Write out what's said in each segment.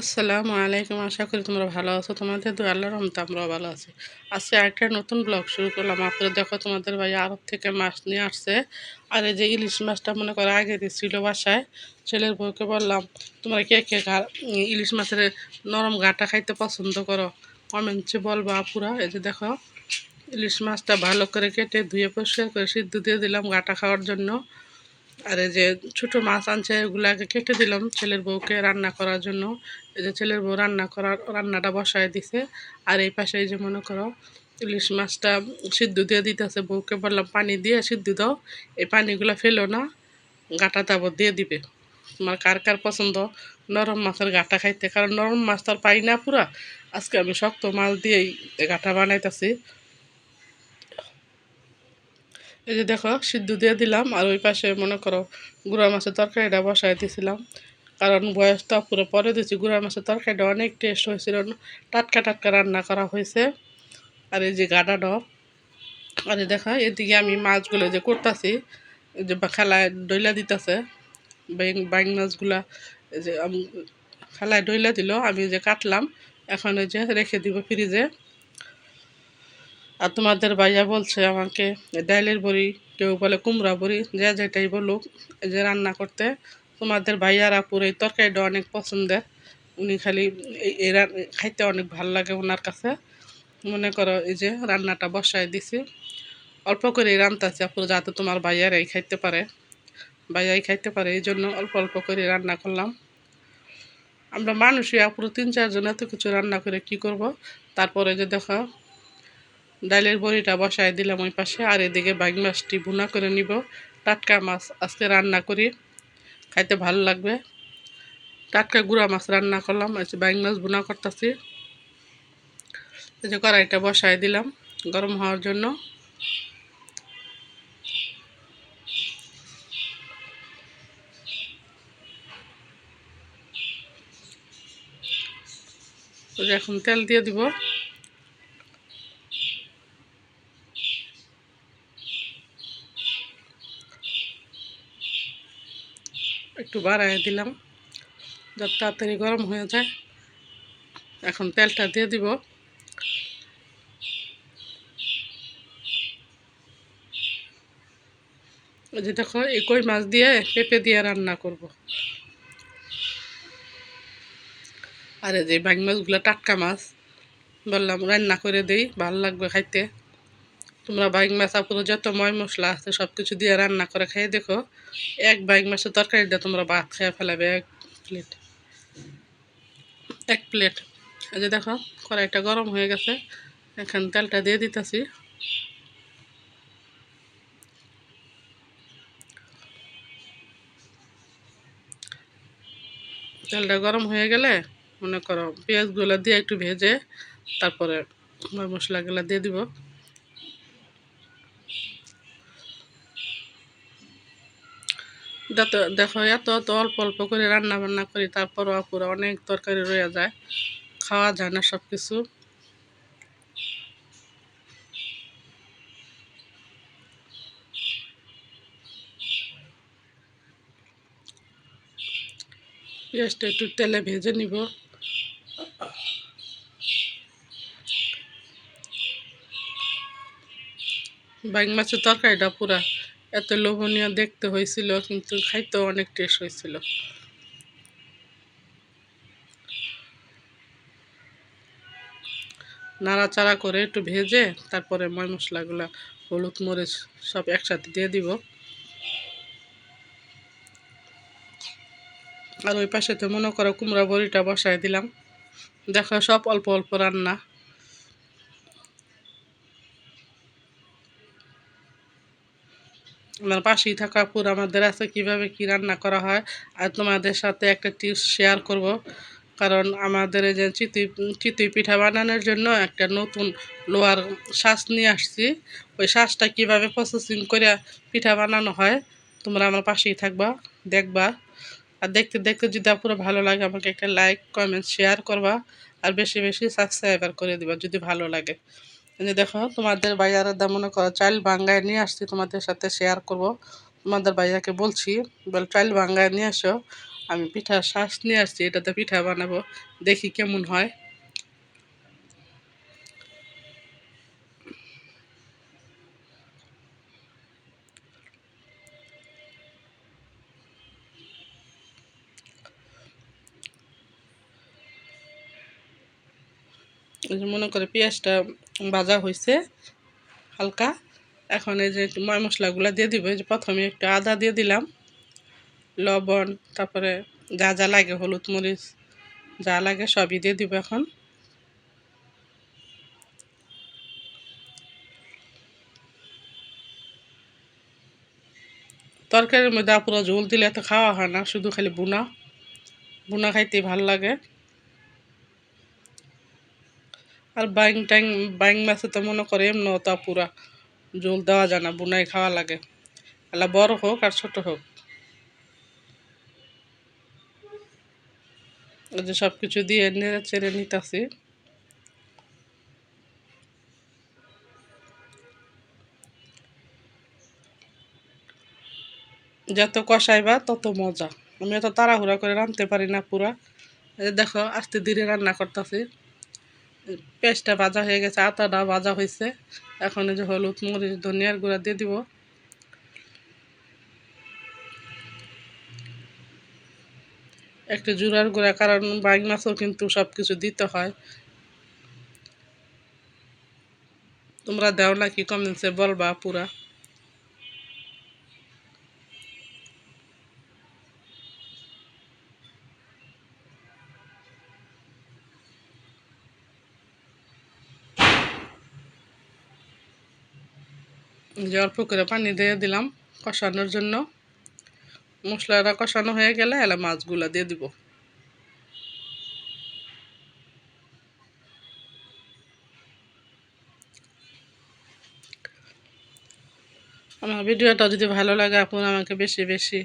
আসসালামু আলাইকুম। আশা করি তোমরা ভালো আছো। তোমাদের দু আল্লাহর রহমতে আমরাও ভালো আছি। আজকে একটা নতুন ব্লগ শুরু করলাম। আপনারা দেখো তোমাদের ভাই আরব থেকে মাছ নিয়ে আসছে। আর এই যে ইলিশ মাছটা মনে করো আগে ছিল বাসায়, ছেলের বউকে বললাম, তোমরা কে কে ইলিশ মাছের নরম গাটা খাইতে পছন্দ করো? কমেন্টে বলবা পুরা এই যে দেখো, ইলিশ মাছটা ভালো করে কেটে ধুয়ে পরিষ্কার করে সিদ্ধ দিয়ে দিলাম গাটা খাওয়ার জন্য। আর এই যে ছোটো মাছ আনছে, এগুলাকে কেটে দিলাম ছেলের বউকে রান্না করার জন্য। এই যে ছেলের বউ রান্না করার, রান্নাটা বসায় দিছে। আর এই পাশে এই যে মনে করো, ইলিশ মাছটা সিদ্ধ দিয়ে দিতেছে বউকে, বললাম পানি দিয়ে সিদ্ধ দাও, এই পানিগুলো ফেলো না, গাটা তারপর দিয়ে দিবে। তোমার কার কার পছন্দ? নরম মাছের গাটা খাইতে, কারণ নরম মাছ তো আর পাই না পুরা। আজকে আমি শক্ত মাছ দিয়েই গাটা বানাইতেছি। এই যে দেখো, সিদ্ধ দিয়ে দিলাম আর ওই পাশে মনে করো গুঁড়া মাছের তরকারিটা বসাই দিয়েছিলাম কারণ বয়সটা পুরো পরে দিয়েছি, গুঁড়া মাছের তরকারিটা অনেক টেস্ট হয়েছিল। টাটকা টাটকা রান্না করা হয়েছে। আর এই যে গাডা ডব আর দেখো, এদিকে আমি মাছগুলো যে করতেছি যে খেলায় ডইলা দিতেছে, বাইং মাছগুলা যে খেলায় ডইলা দিল, আমি যে কাটলাম, এখন ওই যে রেখে দিব ফ্রিজে। আর তোমাদের ভাইয়া বলছে আমাকে, ডাইলের বড়ি, কেউ বলে কুমড়া বড়ি, যে যেটাই বলুক যে রান্না করতে। তোমাদের ভাইয়ার আপুর এই তরকারিটা অনেক পছন্দের। উনি খালি এই খাইতে অনেক ভালো লাগে ওনার কাছে। মনে করো এই যে রান্নাটা বসায় দিছি। অল্প করে রান্তাছি আপুর, যাতে তোমার ভাইয়ারাই খাইতে পারে। ভাইয়াই খাইতে পারে, এই জন্য অল্প অল্প করে রান্না করলাম। আমরা মানুষই আপুর তিন চারজন এত কিছু রান্না করে কি করব? তারপরে যে দেখো ডালের বড়িটা বসায় দিলাম ওই পাশে, আর এদিকে বাইক মাছটি ভুনা করে নিব। টাটকা মাছ আজকে রান্না করি, খাইতে ভালো লাগবে। টাটকা গুঁড়া মাছ রান্না করলাম আজকে বাইক মাছ ভুনা করতেছি। এই যে কড়াইটা বসায় দিলাম গরম হওয়ার জন্য। এখন তেল দিয়ে দিব। একটু বাড়াই দিলাম। যত তাড়াতাড়ি গরম হয়ে যায়, এখন তেলটা দিয়ে দিব। যে দেখো, এই মাছ দিয়ে পেঁপে দিয়ে রান্না করব। আর যে বাং মাছগুলো টাটকা মাছ, বললাম রান্না করে দিই, ভালো লাগবে খাইতে। তোমরা বাইক মাছ পুরো যত ময় মশলা আছে সব কিছু দিয়ে রান্না করে খেয়ে দেখো। এক বাইক মাছের তরকারি দিয়ে তোমরা ভাত খেয়ে ফেলাবে, এক প্লেট এক প্লেট যে দেখো, কড়াইটা গরম হয়ে গেছে। এখন তেলটা দিয়ে দিতেছি। তেলটা গরম হয়ে গেলে মনে করো পেঁয়াজগুলো দিয়ে একটু ভেজে তারপরে মশলাগুলো দিয়ে দিব। যত দেখো, এত এত অল্প অল্প করে রান্না বান্না করি, তারপরও আপুরা অনেক তরকারি রয়ে যায়, খাওয়া যায় না সব কিছু পেঁয়াজটা একটু তেলে ভেজে নিব। বাইক মাছের তরকারিটা পুরা এত লোভনীয় দেখতে হয়েছিল, কিন্তু খাইতেও অনেক টেস্ট হয়েছিল। নাড়াচাড়া করে একটু ভেজে তারপরে ময় মশলাগুলো, হলুদ, মরিচ সব একসাথে দিয়ে দিব। আর ওই পাশেতে মনে করো কুমড়া বড়িটা বসায় দিলাম। দেখো সব অল্প অল্প রান্না। আমার পাশেই থাকা পুর আমাদের আছে, কীভাবে কি রান্না করা হয়। আর তোমাদের সাথে একটা টিপস শেয়ার করব। কারণ আমাদের এই যে চিতুই চিতুই পিঠা বানানোর জন্য একটা নতুন লোহার শ্বাস নিয়ে আসছি। ওই শ্বাসটা কীভাবে প্রসেসিং করে পিঠা বানানো হয়, তোমরা আমার পাশেই থাকবা, দেখবা। আর দেখতে দেখতে যদি পুরো ভালো লাগে, আমাকে একটা লাইক কমেন্ট শেয়ার করবা। আর বেশি বেশি সাবস্ক্রাইবার করে দিবা, যদি ভালো লাগে। দেখো, তোমাদের ভাইয়ারা মনে করো চাইল ভাঙ্গায় নিয়ে আসছি, তোমাদের সাথে শেয়ার করব। তোমাদের ভাইয়াকে বলছি, বল চাইল ভাঙ্গায় নিয়ে আসো, আমি পিঠার শ্বাস নিয়ে আসছি, এটাতে পিঠা বানাবো, দেখি কেমন হয়। মনে করে পেঁয়াজটা ভাজা হয়েছে, হালকা। এখন এই যে ময় মশলাগুলো দিয়ে দিব, এই যে প্রথমে একটু আদা দিয়ে দিলাম, লবণ, তারপরে যা যা লাগে, হলুদ মরিচ, যা লাগে সবই দিয়ে দিব এখন। তরকারির মধ্যে পুরো ঝোল দিলে এত খাওয়া হয় না, শুধু খালি বুনা বুনা খাইতে ভালো লাগে। আর বাইং টাইং বাইং মাছে তো মনে করে এমন তা পুরা ঝোল দেওয়া যায় না, বুনাই খাওয়া লাগে। আলা বড় হোক আর ছোট হোক। যে সব কিছু দিয়ে নেড়ে চেড়ে নিতেছি। যত কষাইবা তত মজা। আমি এত তাড়াহুড়া করে রাঁধতে পারি না পুরা। দেখো, আস্তে ধীরে রান্না করতেছি। পেঁয়াজটা ভাজা হয়ে গেছে আতাটা ভাজা হয়েছে। এখন যে হলুদ, মরিচ, ধনিয়ার গুঁড়া দিয়ে দিব। একটু জুড়ার গুঁড়া, কারণ বাইক মাছও কিন্তু সব কিছু দিতে হয়। তোমরা দেও নাকি কমেন্টসে বলবা পুরা। যে অল্প করে পানি দিয়ে দিলাম কষানোর জন্য। মশলাটা কষানো হয়ে গেলে এলে মাছগুলো দিয়ে দিব। আমার ভিডিওটা যদি ভালো লাগে, আপনার আমাকে বেশি বেশি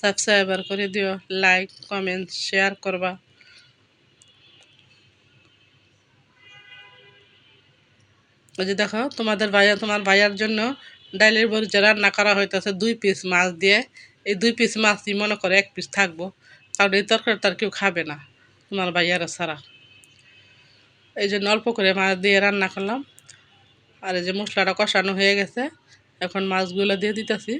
সাবস্ক্রাইবার করে দিও। লাইক, কমেন্ট, শেয়ার করবা। ওই যে দেখো, তোমাদের ভাইয়া, তোমার ভাইয়ার জন্য ডাইলের যে রান্না করা হইতেছে দুই পিস মাছ দিয়ে, এই দুই পিস মাছ মাছই মনে করে এক পিস থাকব। কারণ এই তরকারি তার কেউ খাবে না, তোমার ভাইয়ারা ছাড়া। এই জন্য অল্প করে মাছ দিয়ে রান্না করলাম। আর এই যে মশলাটা কষানো হয়ে গেছে, এখন মাছগুলো দিয়ে দিতেছি।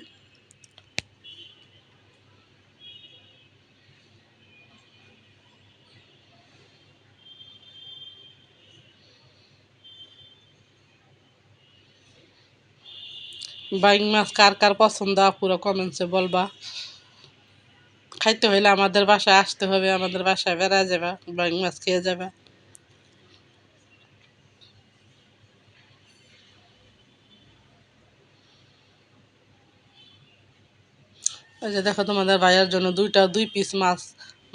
বাইং মাছ কার কার পছন্দ পুরো কমেন্টসে বলবা। খাইতে হইলে আমাদের বাসায় আসতে হবে, আমাদের বাসায় বেড়া যাবে বাইং মাছ খেয়ে যাবে। ওই যে দেখো তোমাদের ভাইয়ের জন্য দুইটা দুই পিস মাছ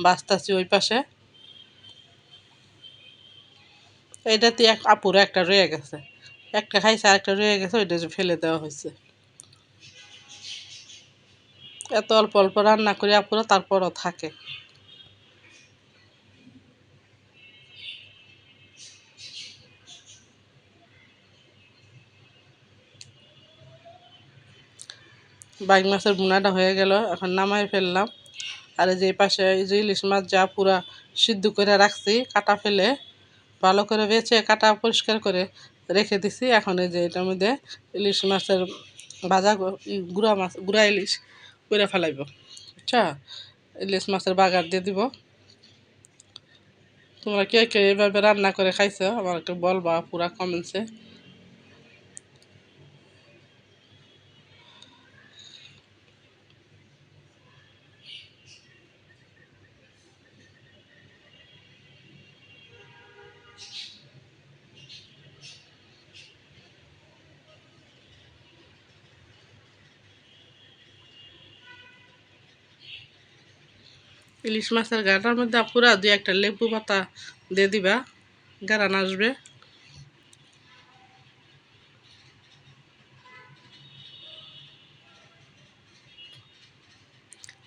বাঁচতাছি ওই পাশে। এইটাতে এক আপুরে একটা রয়ে গেছে। একটা খাইছে আর একটা রয়ে গেছে, ওইটা ফেলে দেওয়া হয়েছে এত অল্প অল্প রান্না করি, আপুরা তারপরও থাকে। বাইক মাছের বুনাটা হয়ে গেল, এখন নামাই ফেললাম। আর যে পাশে এই যে ইলিশ মাছ যা পুরা সিদ্ধ করে রাখছি, কাটা ফেলে ভালো করে বেছে কাটা পরিষ্কার করে রেখে দিছি। এখন এই যে এটার মধ্যে ইলিশ মাছের ভাজা গুঁড়া মাছ গুঁড়া ইলিশ করে ফেলাইব। আচ্ছা ইলিশ মাছের বাগার দিয়ে দিব। তোমরা কে কে এভাবে রান্না করে খাইছো আমার একটু বলবা পুরা কমেন্টসে ইলিশ মাছের গাটার মধ্যে পুরা দুই একটা লেবু পাতা দিয়ে দিবা, গারান আসবে।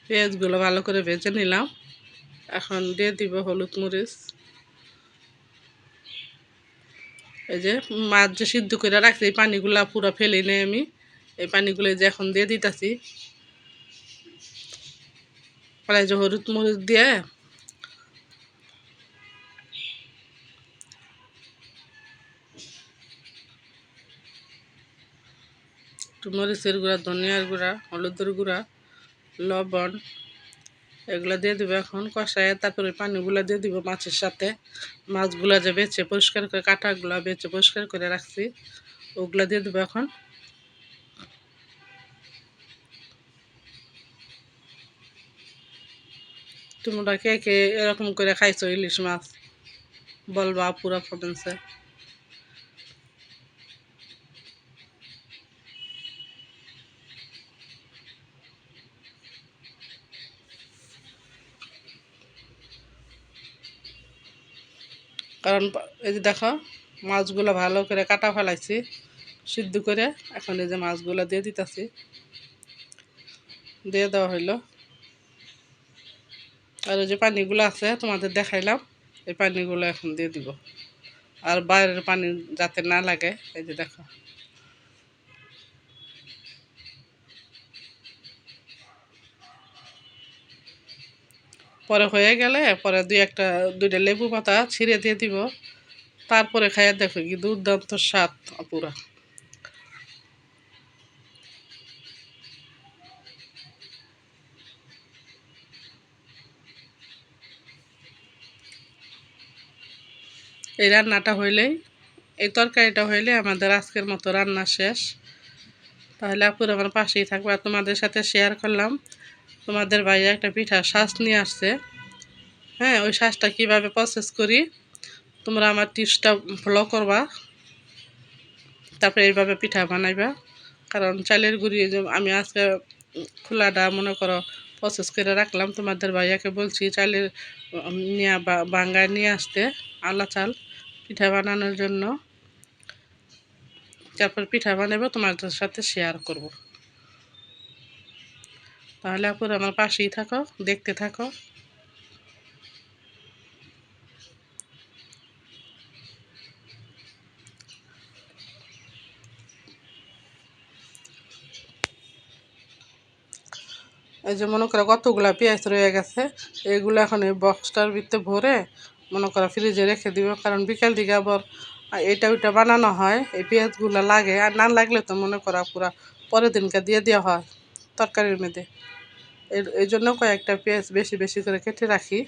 পেঁয়াজগুলো ভালো করে ভেজে নিলাম। এখন দিয়ে দিব হলুদ মরিচ। এই যে মাছ যে সিদ্ধ করে রাখছি, এই পানিগুলা পুরো ফেলে নেই আমি, এই পানিগুলো যে এখন দিয়ে দিতেছি। আর এই যে হলুদ মরিচ দিয়ে মরিচের গুঁড়া ধনিয়ার গুঁড়া হলুদের গুঁড়া, লবণ, এগুলো দিয়ে দিব এখন। কষায় তারপরে পানিগুলো দিয়ে দিব মাছের সাথে। মাছগুলো যে বেছে পরিষ্কার করে কাঁটাগুলো বেছে পরিষ্কার করে রাখছি ওগুলো দিয়ে দেবো এখন। তোমরা কে কে এরকম করে খাইছো ইলিশ মাছ? বলবা পুরো কমেন্টসে কারণ এই যে দেখো, মাছগুলো ভালো করে কাটা ফেলাইছি, সিদ্ধ করে, এখন এই যে মাছগুলো দিয়ে দিতেছি। দিয়ে দেওয়া হইল। আর ওই যে পানিগুলো আছে, তোমাদের দেখাইলাম। এই পানিগুলো এখন দিয়ে দিব। আর বাইরের পানি যাতে না লাগে, এই যে দেখো। পরে হয়ে গেলে পরে দুই একটা, দুইটা লেবু পাতা ছিঁড়ে দিয়ে দিব। তারপরে খাইয়া দেখো কি দুর্দান্ত স্বাদ পুরা। এই রান্নাটা হইলেই, এই তরকারিটা হইলে আমাদের আজকের মতো রান্না শেষ। তাহলে আপুর আমার পাশেই থাকবে। আর তোমাদের সাথে শেয়ার করলাম, তোমাদের ভাইয়া একটা পিঠা শ্বাস নিয়ে আসছে। হ্যাঁ ওই শ্বাসটা কীভাবে প্রসেস করি, তোমরা আমার টিপসটা ফলো করবা। তারপরে এইভাবে পিঠা বানাইবা। কারণ চালের গুঁড়ি আমি আজকে খোলাটা মনে করো প্রসেস করে রাখলাম। তোমাদের ভাইয়াকে বলছি চালের নিয়ে বাঙ্গায় নিয়ে আসতে আলা চাল পিঠা বানানোর জন্য। তারপর পিঠা বানাবো, তোমাদের সাথে শেয়ার করব। তাহলে আপুর আমার পাশেই থাকো, দেখতে থাকো। এই যে মনে করো কতগুলা পেঁয়াজ রয়ে গেছে এইগুলো এখন এই বক্সটার ভিতরে ভরে মনে করো ফ্রিজে রেখে দিব। কারণ বিকেল দিকে আবার এটা ওইটা বানানো হয়, এই পেঁয়াজগুলো লাগে। আর না লাগলে তো মনে করা পুরা পরের দিনকে দিয়ে দেওয়া হয় তরকারির মধ্যে। এই জন্য কয়েকটা পেঁয়াজ বেশি বেশি করে কেটে রাখি।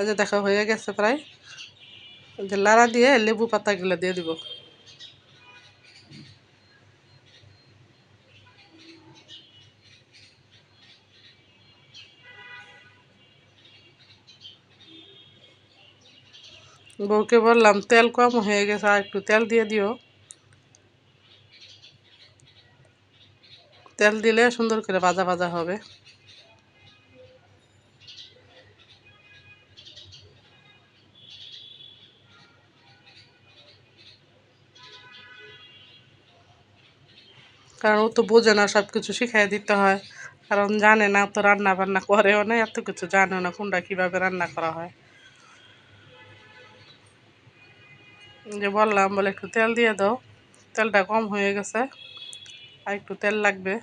এই যে দেখা হয়ে গেছে প্রায়। যে লাড়া দিয়ে লেবু পাতাগুলো দিয়ে দিব। বউকে বললাম, তেল কম হয়ে গেছে, আর একটু তেল দিয়ে দিও। তেল দিলে সুন্দর করে ভাজা ভাজা হবে। কারণ ও তো বোঝে না সব কিছু শিখাই দিতে হয়। কারণ জানে না তো রান্না বান্না করেও না, এত কিছু জানে না কোনটা কীভাবে রান্না করা হয়। যে বললাম, বলে একটু তেল দিয়ে দাও। তেলটা কম হয়ে গেছে, আর একটু তেল লাগবে।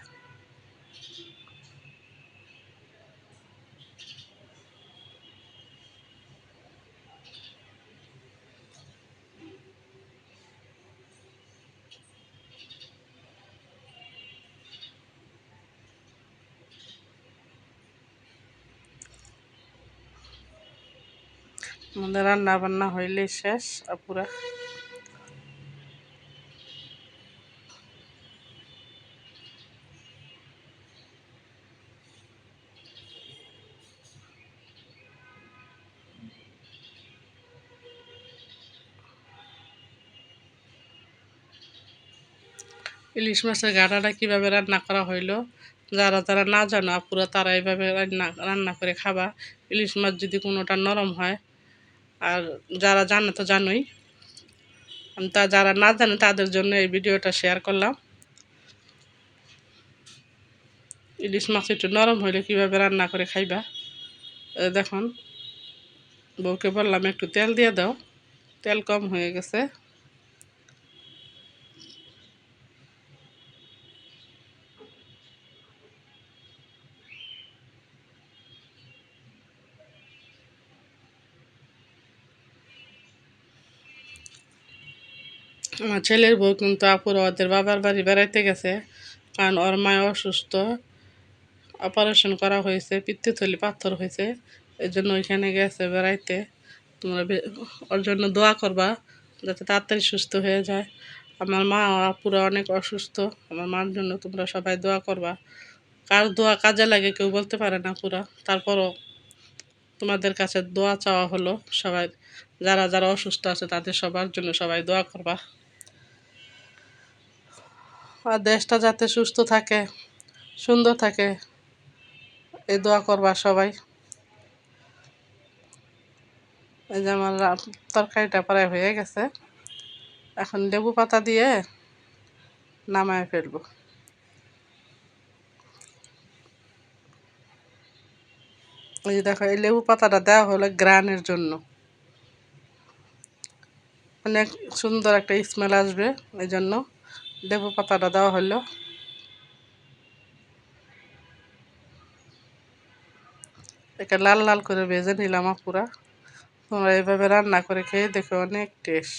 আমাদের রান্না বান্না হইলে শেষ পুরা ইলিশ মাছের গাড়াটা কীভাবে রান্না করা হইল, যারা যারা না জানো পুরো তারা এইভাবে রান্না রান্না করে খাবা। ইলিশ মাছ যদি কোনোটা নরম হয়, আর যারা জানে তো জানোই। তা যারা না জানে, তাদের জন্য এই ভিডিওটা শেয়ার করলাম। ইলিশ মাছ একটু নরম হইলে কীভাবে রান্না করে খাইবা? দেখুন, বউকে বললাম একটু তেল দিয়ে দাও। তেল কম হয়ে গেছে। আমার ছেলের বউ কিন্তু আপুর ওদের বাবার বাড়ি বেড়াইতে গেছে। কারণ ওর মায় অসুস্থ। অপারেশন করা হয়েছে, পিত্তথলি পাথর হয়েছে। এই জন্য ওইখানে গেছে বেড়াইতে। তোমরা ওর জন্য দোয়া করবা যাতে তাড়াতাড়ি সুস্থ হয়ে যায়। আমার মা পুরো অনেক অসুস্থ। আমার মার জন্য তোমরা সবাই দোয়া করবা। কার দোয়া কাজে লাগে কেউ বলতে পারে না পুরা তারপরও তোমাদের কাছে দোয়া চাওয়া হলো সবাই। যারা যারা অসুস্থ আছে তাদের সবার জন্য সবাই দোয়া করবা। আর দেশটা যাতে সুস্থ থাকে, সুন্দর থাকে, এই দোয়া করবা সবাই। এই যে আমার তরকারিটা প্রায় হয়ে গেছে। এখন লেবু পাতা দিয়ে নামায় ফেলব। এই যে দেখো, এই লেবু পাতাটা দেওয়া হলো গ্রানের জন্য। অনেক সুন্দর একটা স্মেল আসবে এই জন্য লেবু পাতাটা, দেওয়া হলো। একে লাল লাল করে ভেজে নিলাম পুরা তোমরা এভাবে রান্না করে খেয়ে দেখো, অনেক টেস্ট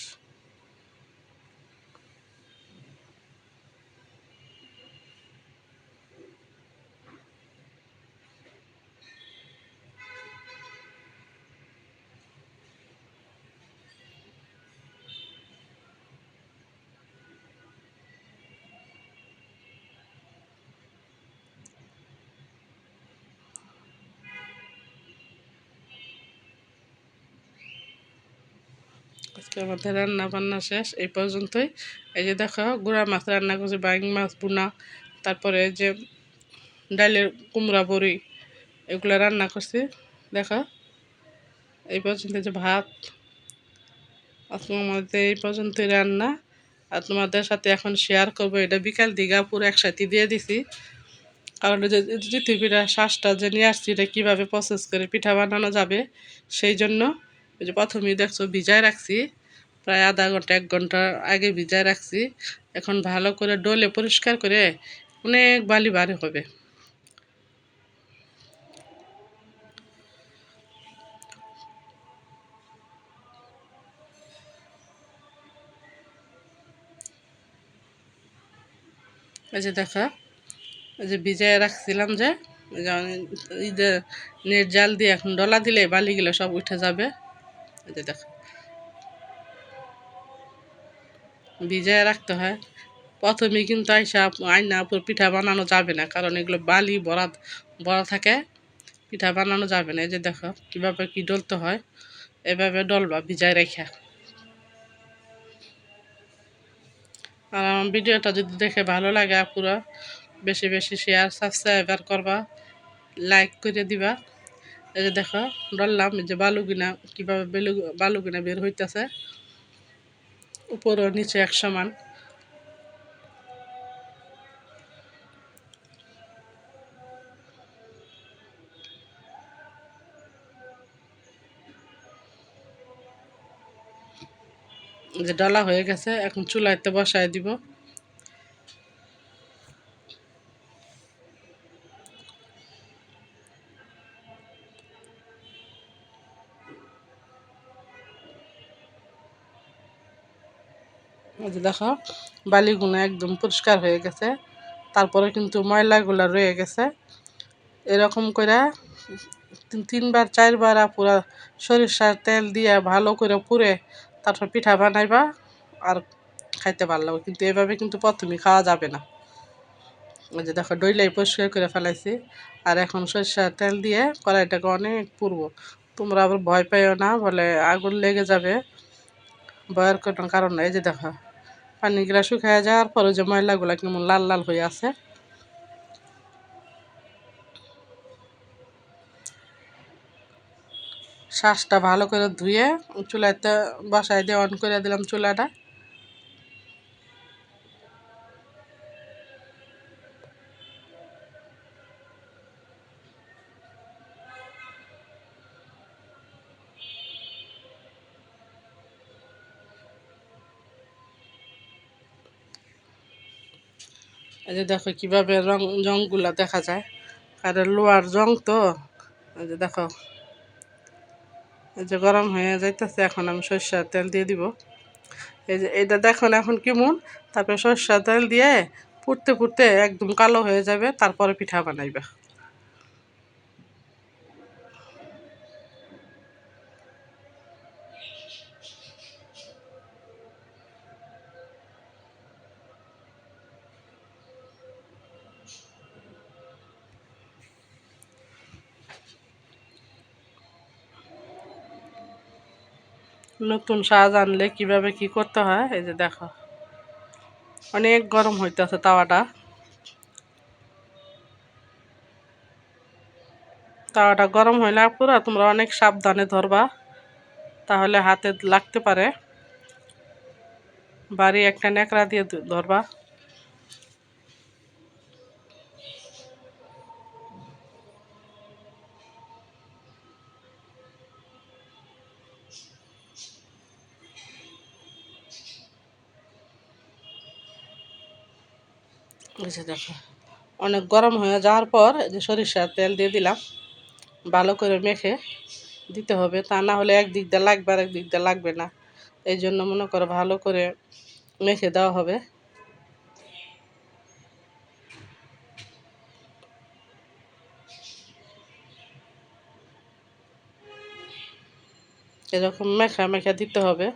আজকে আমাদের রান্না বান্না শেষ, এই পর্যন্তই। এই যে দেখো, গুঁড়া মাছ রান্না করছি, বাইং মাছ বুনা তারপরে যে ডালের কুমড়া, বড়ি, এগুলো রান্না করছি। দেখো, এই পর্যন্ত যে ভাত, আজকে আমাদের এই পর্যন্তই রান্না। আর তোমাদের সাথে এখন শেয়ার করব, এটা বিকাল দিঘা, পুরো একসাথে দিয়ে দিছি। কারণ যে জিতু শ্বাসটা যে নিয়ে আসছি, এটা কীভাবে প্রসেস করে পিঠা বানানো যাবে, সেই জন্য যে প্রথমেই দেখছ ভিজায় রাখছি। প্রায় আধা ঘণ্টা, এক ঘণ্টা আগে ভিজায় রাখছি। এখন ভালো করে ডলে পরিষ্কার করে অনেক বালি বাড়ি হবে। এই যে দেখা, এই যে ভিজায় রাখছিলাম যে নেট জাল দিয়ে এখন ডলা দিলে বালিগুলো সব উঠে যাবে। এই যে দেখো। ভিজায় রাখতে হয়। প্রথমে কিন্তু আইসা আইনা উপর পিঠা বানানো যাবে না, কারণ এগুলো বালি বড়া বড়া থাকে, পিঠা বানানো যাবে না। এই যে দেখো, কীভাবে কী ডলতে হয়, এভাবে ডলবা ভিজায় রেখা। আর আমার ভিডিওটা যদি দেখে ভালো লাগে আপুরা, বেশি বেশি শেয়ার সাবস্ক্রাইবার করবা লাইক করে দিবা। এই যে দেখো ডললাম যে বালুগিনা, কীভাবে বেলু বালুগিনা বের হইতেছে। উপর ও নিচে এক সমান। যে ডলা হয়ে গেছে এখন চুলাইতে বসায় দিব। দেখো বালিগুলো একদম পরিষ্কার হয়ে গেছে। তারপরে কিন্তু ময়লাগুলো রয়ে গেছে। এরকম করে তিন- তিনবার, চারবার পুরা সরিষার তেল দিয়ে ভালো করে পুড়ে তারপর পিঠা বানাইবা আর খাইতে লাগবে কিন্তু এভাবে কিন্তু প্রথমে খাওয়া যাবে না। ওই যে দেখো, ডইলাই পরিষ্কার করে ফেলাইছি। আর এখন সরিষার তেল দিয়ে কড়াইটাকে অনেক পুরব তোমরা আবার ভয় পাইও না, বলে আগুন লেগে যাবে। ভয়ের কোনো কারণ নাই। যে দেখো পানিগুলা শুকায় যাওয়ার পরে যে ময়লাগুলা কেমন লাল লাল হয়ে আছে। শ্বাসটা ভালো করে ধুয়ে চুলাতে বসাই দিয়ে অন করে দিলাম চুলাটা। এই যে দেখো কীভাবে রং, জংগুলা দেখা যায়। আর লোয়ার জং তো, এই যে দেখো। এই যে গরম হয়ে যাইতেছে, এখন আমি সরষের তেল দিয়ে দিব। এই যে এটা দেখুন এখন কেমন, তারপরে সরষার তেল দিয়ে পুড়তে পুড়তে একদম কালো হয়ে যাবে, তারপরে পিঠা বানাইবে। নতুন সাজ আনলে কীভাবে কি করতে হয়? এই যে দেখো। অনেক গরম হইতেছে তাওয়াটা। তাওয়াটা গরম হইলে পুরো তোমরা অনেক সাবধানে ধরবা, তাহলে হাতে লাগতে পারে। বাড়ি একটা ন্যাকড়া দিয়ে ধরবা। বুঝে দেখো। অনেক গরম হয়ে যাওয়ার পর যে সরিষার তেল দিয়ে দিলাম, ভালো করে মেখে দিতে হবে। তা না হলে এক দিক দিয়ে লাগবে আর এক দিক দিয়ে লাগবে না। এই জন্য মনে করো ভালো করে মেখে দেওয়া হবে। এরকম মেখা মেখা দিতে হবে।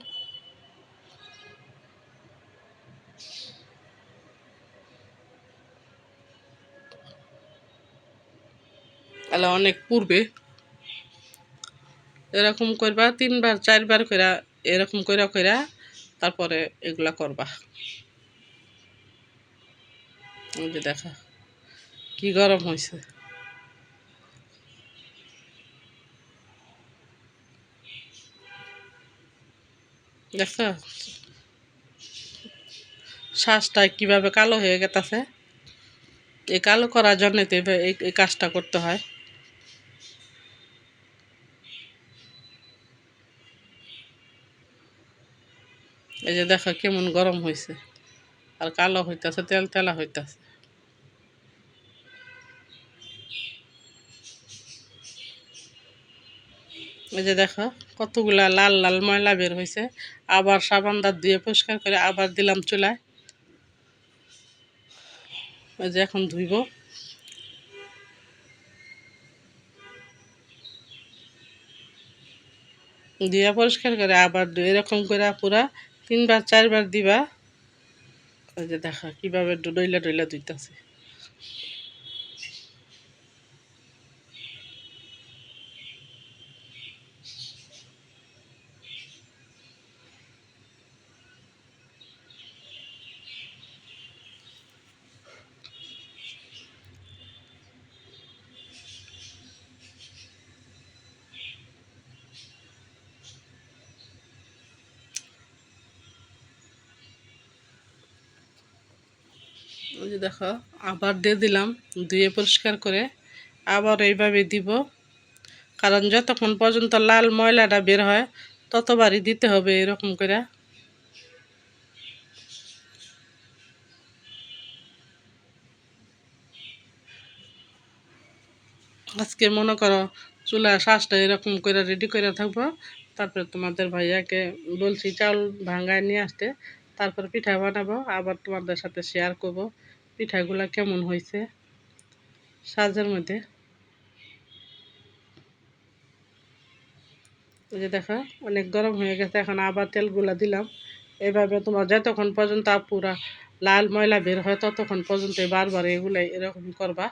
তাহলে অনেক পূর্বে। এরকম করবা তিনবার, চারবার কইরা এরকম কইরা কইরা তারপরে এগুলা করবা। ওই যে দেখা, কি গরম হয়েছে দেখছ শ্বাসটা কীভাবে কালো হয়ে গেছে এই কালো করার জন্য তো এই কাজটা করতে হয়। এই যে দেখো কেমন গরম হয়েছে আর কালো হইতেছে, তেল তেলা হইতেছে। এই যে দেখো কতগুলা লাল লাল ময়লা বের হয়েছে আবার সাবান দাঁত দিয়ে পরিষ্কার করে আবার দিলাম চুলায়। এই যে এখন ধুইব। দিয়ে পরিষ্কার করে আবার এরকম করে পুরা তিনবার চারবার দিবা। ওই যে দেখা কীভাবে ডইলা ডইলা দিতেছে ওই যে দেখো, আবার দিয়ে দিলাম, ধুয়ে পরিষ্কার করে আবার এইভাবে দিব। কারণ যতক্ষণ পর্যন্ত লাল ময়লাটা বের হয়, ততবারই দিতে হবে এরকম করে। আজকে মনে করো চুলা শ্বাসটা এরকম করে রেডি করে থাকব। তারপরে তোমাদের ভাইয়াকে বলছি চাউল ভাঙ্গায় নিয়ে আসতে। তারপর পিঠা বানাবো, আবার তোমাদের সাথে শেয়ার করব। পিঠাগুলা কেমন হয়েছে? সাজের মধ্যে। এই যে দেখো, অনেক গরম হয়ে গেছে, এখন আবার তেলগুলা দিলাম। এভাবে তোমার যতক্ষণ পর্যন্ত পুরা লাল ময়লা বের হয়, ততক্ষণ পর্যন্ত বারবার এগুলাই এরকম করবা।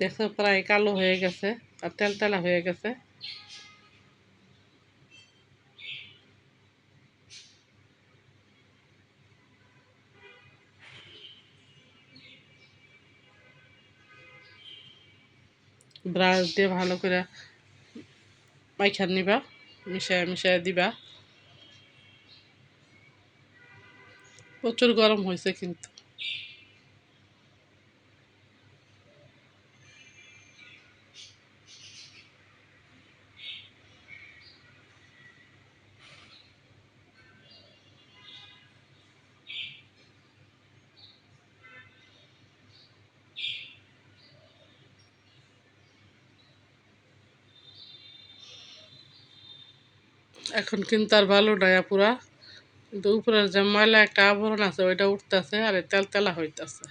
দেখো প্রায় কালো হয়ে গেছে, আর তেল তেলা হয়ে গেছে। ব্রাশ দিয়ে ভালো করে মাইখান নিবা মিশায় মিশায় দিবা। প্রচুর গরম হয়েছে কিন্তু। এখন কিন্তু আর ভালো নাই পুরা কিন্তু উপরের যে ময়লা একটা আবরণ আছে, ওইটা উঠতেছে আর তেল তেলা হইতেছে।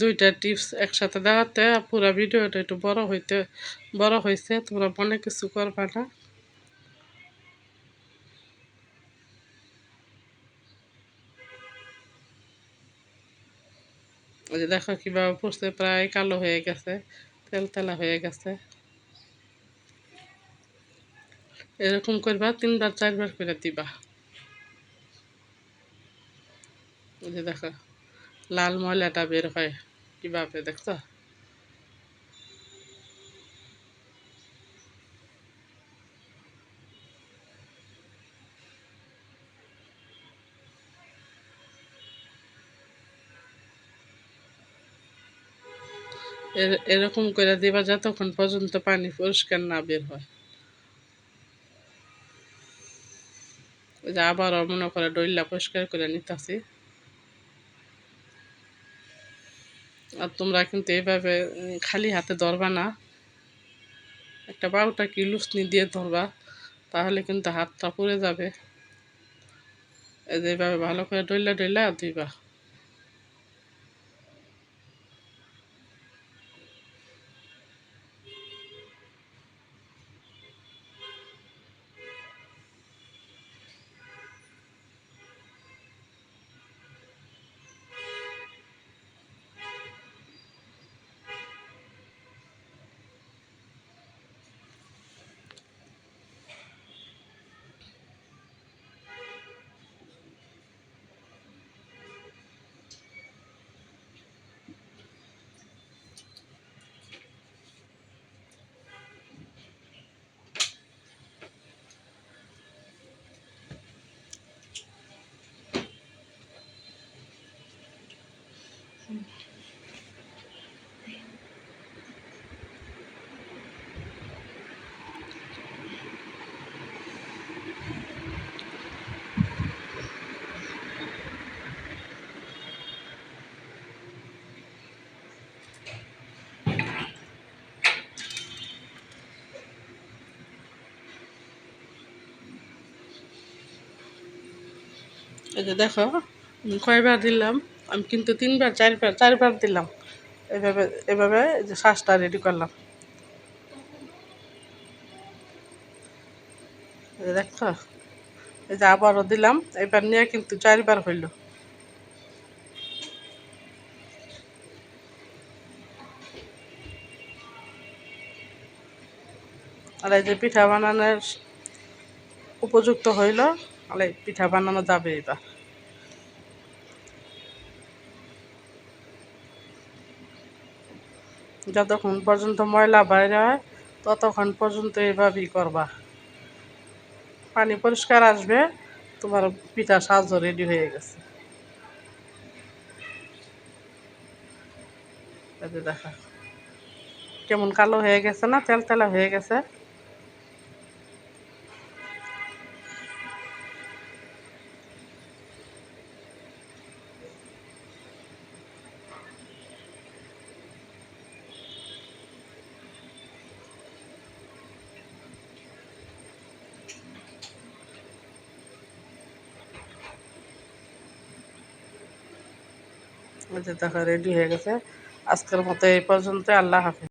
দুইটা টিপস একসাথে দেখাতে পুরো ভিডিওটা একটু বড় হইতে, বড় হয়েছে তোমরা মনে কিছু করবা না। ওই যে দেখো কীভাবে পড়ছে, প্রায় কালো হয়ে গেছে, তেল তেলা হয়ে গেছে। এরকম করবা, তিনবার, চারবার করে দিবা। ওই যে দেখো। লাল ময়লাটা বের হয়। কীভাবে দেখছ? এরকম করে দিবা যতক্ষণ পর্যন্ত পানি পরিষ্কার না বের হয়। আবারও মনে করে ডইলা পরিষ্কার করে নিতেছি। আর তোমরা কিন্তু এইভাবে খালি হাতে ধরবা না। একটা বাউটা কি লুসনি দিয়ে ধরবা, তাহলে কিন্তু হাতটা পড়ে যাবে। এইভাবে ভালো করে ডইলা ডইলা দিবা যে দেখো কয়বার দিলাম? আমি কিন্তু তিনবার, চারবার চারবার দিলাম। এভাবে এভাবে যে শ্বাসটা রেডি করলাম। দেখো, এই যে আবারও দিলাম, এবার নিয়ে কিন্তু চারবার হইল। আর এই যে পিঠা বানানোর উপযুক্ত হইল, তাহলে পিঠা বানানো যাবে এবার। যতক্ষণ পর্যন্ত ময়লা বাইরে হয়, ততক্ষণ পর্যন্ত এভাবেই করবা। পানি পরিষ্কার আসবে, তোমার পিঠা সাজ রেডি হয়ে গেছে। দেখা। কেমন কালো হয়ে গেছে না তেল তেলা হয়ে গেছে? দেখো রেডি হয়ে গেছে। আজকের মতো এই পর্যন্ত আল্লাহ হাফিজ।